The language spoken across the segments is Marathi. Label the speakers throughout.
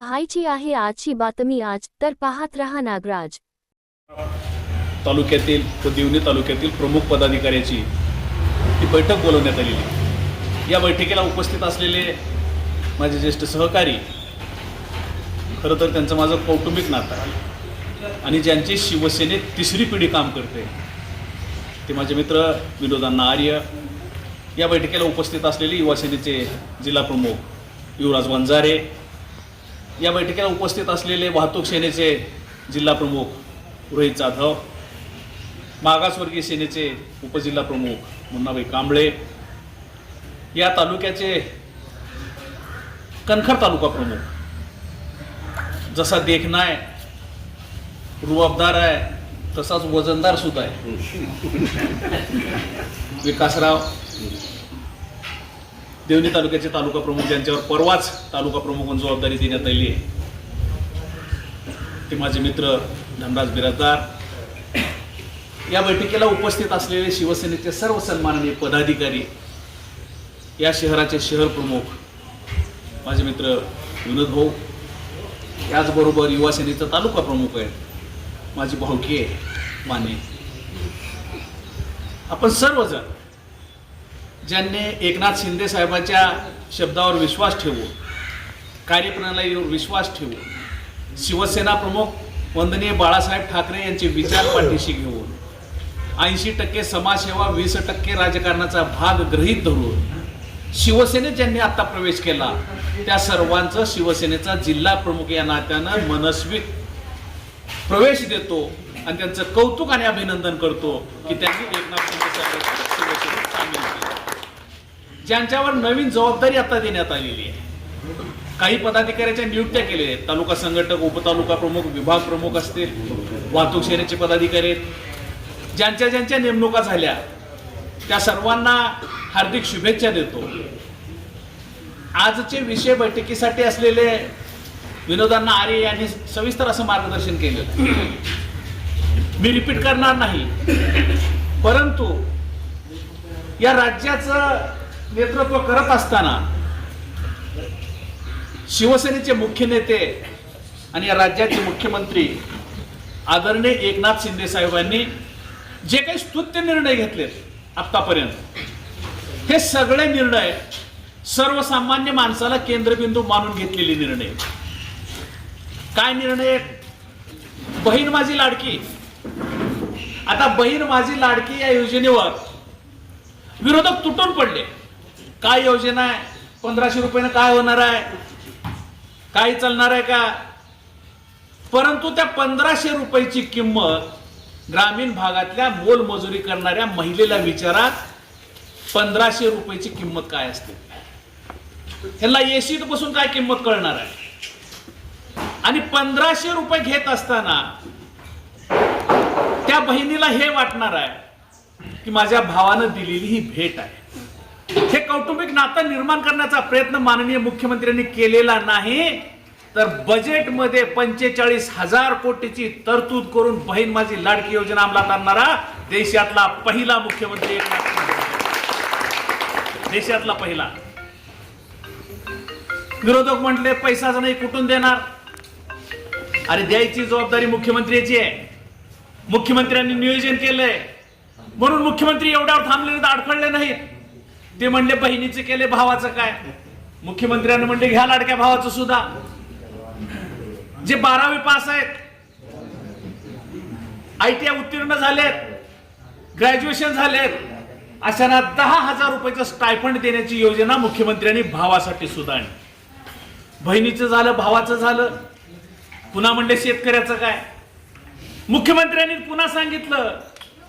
Speaker 1: पाहायची आहे आजची बातमी आज. तर पाहत रहा नागराज.
Speaker 2: तालुक्यातील व दिवणी तालुक्यातील प्रमुख पदाधिकाऱ्याची ही बैठक बोलवण्यात आलेली. या बैठकीला उपस्थित असलेले माझे ज्येष्ठ सहकारी खरं तर त्यांचं माझं कौटुंबिक नातं आहे. आणि ज्यांची शिवसेनेत तिसरी पिढी काम करते ते माझे मित्र विनोदांना आर्य या बैठकीला उपस्थित असलेले युवासेनेचे जिल्हा प्रमुख युवराज वंजारे या बैठकीला उपस्थित असलेले वाहतूक सेनेचे जिल्हा प्रमुख रोहित जाधव मागासवर्गीय सेनेचे उपजिल्हा प्रमुख मुन्नाबाई कांबळे या तालुक्याचे कणखर तालुका प्रमुख जसा देखना आहे रुबाबदार आहे तसाच वजनदार सुद्धा आहे. विकासराव देवणी तालुक्याचे तालुका प्रमुख ज्यांच्यावर परवाच तालुका प्रमुख म्हणून जबाबदारी देण्यात आली आहे ते माझे मित्र धनराज बिराजदार. या बैठकीला उपस्थित असलेले शिवसेनेचे सर्व सन्माननीय पदाधिकारी या शहराचे शहर प्रमुख माझे मित्र विनोद भाऊ याचबरोबर युवा सेनेचा तालुका प्रमुख आहे माझी भाऊकी आहे माने. आपण सर्वजण ज्यांनी एकनाथ शिंदे साहेबांच्या शब्दावर विश्वास ठेवून कार्यप्रणालीवर विश्वास ठेवून शिवसेना प्रमुख वंदनीय बाळासाहेब ठाकरे यांचे विचार पाठीशी घेऊन ऐंशी टक्के समाजसेवा वीस टक्के राजकारणाचा भाग गृहीत धरून शिवसेनेत ज्यांनी आता प्रवेश केला त्या सर्वांचं शिवसेनेचा जिल्हा प्रमुख या नात्यानं मनस्वी प्रवेश देतो आणि त्यांचं कौतुक आणि अभिनंदन करतो की त्यांनी एकनाथ शिंदे साहेब शिवसेनेत सामील केलं. ज्यांच्यावर नवीन जबाबदारी आता देण्यात आलेली आहे. काही पदाधिकाऱ्याच्या नियुक्त्या केलेल्या आहेत. तालुका संघटक उपतालुका प्रमुख विभाग प्रमुख असतील वाहतूक सेनेचे पदाधिकारी आहेत. ज्यांच्या ज्यांच्या नेमणुका झाल्या त्या सर्वांना हार्दिक शुभेच्छा देतो. आजचे विषय बैठकीसाठी असलेले विनोदांना आर्य यांनी सविस्तर असं मार्गदर्शन केलं. मी रिपीट करणार नाही. परंतु या राज्याचं नेतृत्व करत असताना शिवसेनेचे मुख्य नेते आणि या राज्याचे मुख्यमंत्री आदरणीय एकनाथ शिंदे साहेबांनी जे काही स्तुत्य निर्णय घेतलेत आत्तापर्यंत हे सगळे निर्णय सर्वसामान्य माणसाला केंद्रबिंदू मानून घेतलेले निर्णय. काय निर्णय? आहेत? बहीण माझी लाडकी. आता बहीण माझी लाडकी या योजनेवर विरोधक तुटून पडले. काय योजना आहे? पंधराशे रुपयानं काय होणार आहे? काय चालणार आहे का? परंतु त्या पंधराशे रुपयाची किंमत ग्रामीण भागातल्या मोलमजुरी करणाऱ्या महिलेला विचारा पंधराशे रुपयाची किंमत काय असते? ह्याला एसीत बसून काय किंमत कळणार आहे? आणि पंधराशे रुपये घेत असताना त्या बहिणीला हे वाटणार आहे की माझ्या भावानं दिलेली ही भेट आहे. हे कौटुंबिक नातं निर्माण करण्याचा प्रयत्न माननीय मुख्यमंत्र्यांनी केलेला नाही तर बजेटमध्ये पंचेचाळीस हजार कोटीची तरतूद करून बहीण माझी लाडकी योजना अंमलात आणणारा देशातला पहिला मुख्यमंत्री देशातला पहिला. विरोधक म्हटले पैसाच नाही कुठून देणार? अरे द्यायची जबाबदारी मुख्यमंत्र्याची आहे. मुख्यमंत्र्यांनी नियोजन केलंय. म्हणून मुख्यमंत्री एवढ्यावर थांबले तर अडखळले नाहीत. ते म्हणले बहिणीचे केले भावाचं काय? मुख्यमंत्र्यांनी म्हणले घ्या लाडक्या भावाचं सुद्धा. जे बारावी पास आहेत आय टी आय उत्तीर्ण झालेत ग्रॅज्युएशन झालेत अशांना दहा हजार रुपयाचं स्टायफंड देण्याची योजना मुख्यमंत्र्यांनी भावासाठी सुद्धा आणली बहिणीचं झालं भावाचं झालं. पुन्हा म्हणले शेतकऱ्याचं काय? मुख्यमंत्र्यांनी पुन्हा सांगितलं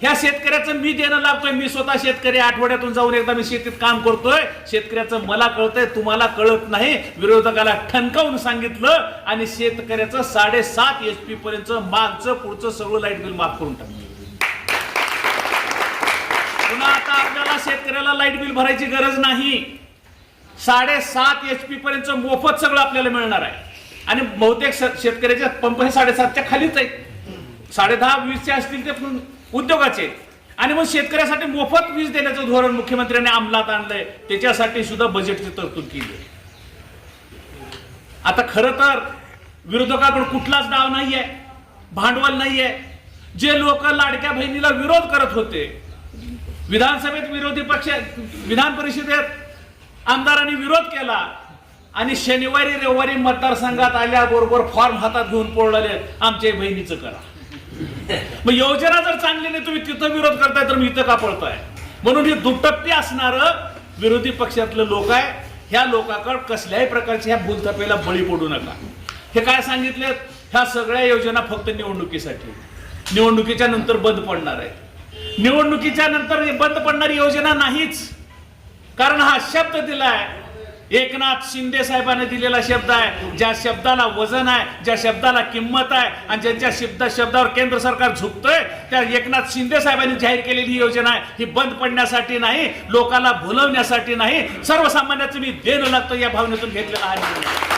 Speaker 2: ह्या शेतकऱ्याचं मी देणं लागतोय मी स्वतः शेतकरी आठवड्यातून जाऊन एकदा मी शेतीत काम करतोय. शेतकऱ्याचं मला कळतंय तुम्हाला कळत नाही. विरोधकाला ठणकावून सांगितलं आणि शेतकऱ्याचं साडेसात एच पी पर्यंत मागचं पुढचं सगळं लाइट बिल माफ करून टाकलं. पुन्हा आता आपल्याला शेतकऱ्याला लाइट बिल भरायची गरज नाही. साडेसात एच पी पर्यंत मोफत सगळं आपल्याला मिळणार आहे. आणि बहुतेक श- शेतकऱ्याचे पंप हे साडेसातच्या खालीच आहेत. साडे दहा वीसचे असतील ते उद्योगाचे. आणि मग शेतकऱ्यासाठी मोफत वीज देण्याचं धोरण मुख्यमंत्र्यांनी अंमलात आणलंय. त्याच्यासाठी सुद्धा बजेटची तरतूद केली आता खरं तर विरोधकाकडे कुठलाच डाव नाहीये. भांडवल नाहीये. जे लोक लाडक्या बहिणीला विरोध करत होते विधानसभेत विरोधी पक्ष विधान परिषदेत आमदारांनी विरोध केला आणि शनिवारी रविवारी मतदारसंघात आल्याबरोबर फॉर्म हातात घेऊन पडलेले आमच्या बहिणीचं करा. मग योजना जर चांगली नाही तुम्ही तिथं विरोध करताय तर मी इथं का पळतोय? म्हणून हे दुटप्पी असणार विरोधी पक्षातलं लोक आहे ह्या लोकांकडे कसल्याही प्रकारच्या ह्या भूलथपेला बळी पडू नका. हे काय सांगितले ह्या सगळ्या योजना फक्त निवडणुकीसाठी. निवडणुकीच्या नंतर बंद पडणार आहे निवडणुकीच्या नंतर बंद पडणारी योजना नाहीच. कारण हा शब्द दिलाय एकनाथ शिंदे साहेबांनी दिलेला शब्द आहे ज्या शब्दाला वजन आहे ज्या शब्दाला किंमत आहे आणि ज्यांच्या शब्द शब्दावर केंद्र सरकार झुकतोय त्या एकनाथ शिंदे साहेबांनी जाहीर केलेली ही योजना आहे. ही बंद पडण्यासाठी नाही लोकांना भुलवण्यासाठी नाही. सर्वसामान्याचं मी देणं लागतं या भावनेतून घेतलेला आहे.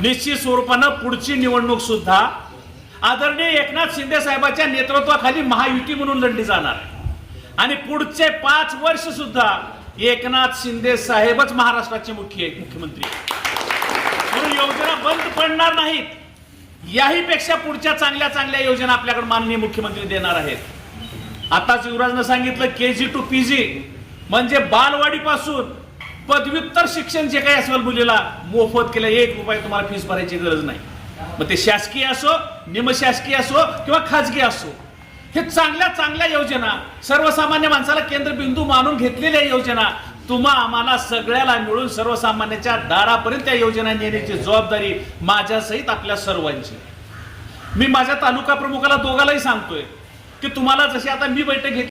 Speaker 2: निश्चित स्वरूपानं पुढची निवडणूक सुद्धा आदरणीय एकनाथ शिंदे साहेबांच्या नेतृत्वाखाली महायुती म्हणून लढली जाणार आहे. आणि पुढचे पाच वर्ष सुद्धा एकनाथ शिंदे साहेबच महाराष्ट्राचे मुख्य मुख्यमंत्री. आहेत. म्हणून योजना बंद पडणार नाहीत. याही पेक्षा पुढच्या चांगल्या चांगल्या योजना आपल्याकडे माननीय मुख्यमंत्री देणार आहेत. आताच युवराजनं सांगितलं के जी टू पी जी म्हणजे बालवाडीपासून पदव्युत्तर शिक्षण जे काही असेल मुलीला मोफत केलं एक रुपये तुम्हाला फीस भरायची गरज नाही. मग ते शासकीय असो निमशासकीय असो किंवा खाजगी असो हे चांगल्या चांगल्या योजना सर्वसामान्य माणसाला केंद्रबिंदू मानून घेतलेल्या योजना तुम्हा आम्हाला सगळ्याला मिळून सर्वसामान्याच्या दारापर्यंत त्या योजना नेण्याची जबाबदारी माझ्यासहित आपल्या सर्वांची. मी माझ्या तालुका प्रमुखाला दोघालाही सांगतोय की तुम्हाला जशी आता मी बैठक घेतली